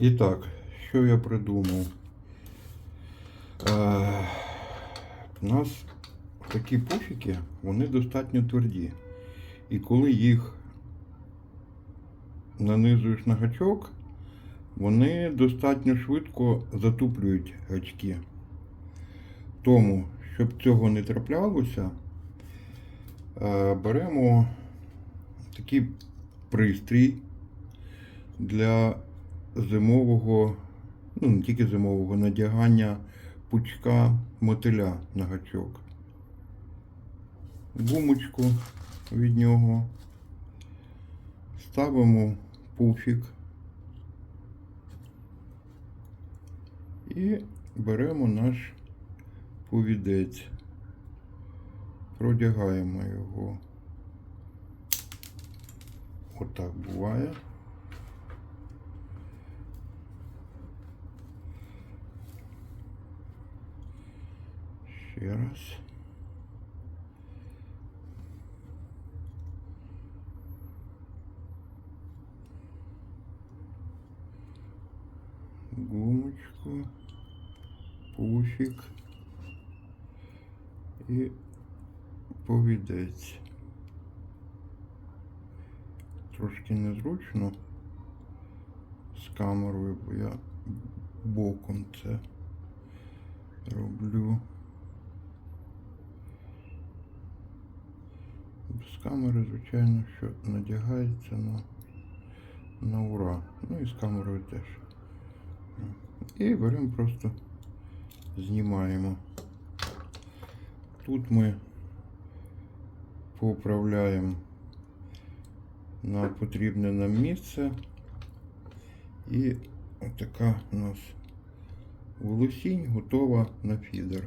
І так, що я придумав? Е, у нас такі пуфіки, вони достатньо тверді. І коли їх нанизуєш на гачок, вони достатньо швидко затуплюють гачки. Тому, щоб цього не траплялося, е, беремо такий пристрій для зимового, ну не тільки зимового, надягання пучка мотиля на гачок. Гумочку від нього. Ставимо пуфік і беремо наш повідець. Продягаємо його. Отак буває. Ще раз. Гумочку, пуфік і повідець. Трошки незручно з камерою, бо я боком це роблю. З камери, звичайно, що надягається на, на ура. Ну і з камерою теж. І беремо просто знімаємо. Тут ми поправляємо на потрібне нам місце. І отака у нас волосінь готова на фідер.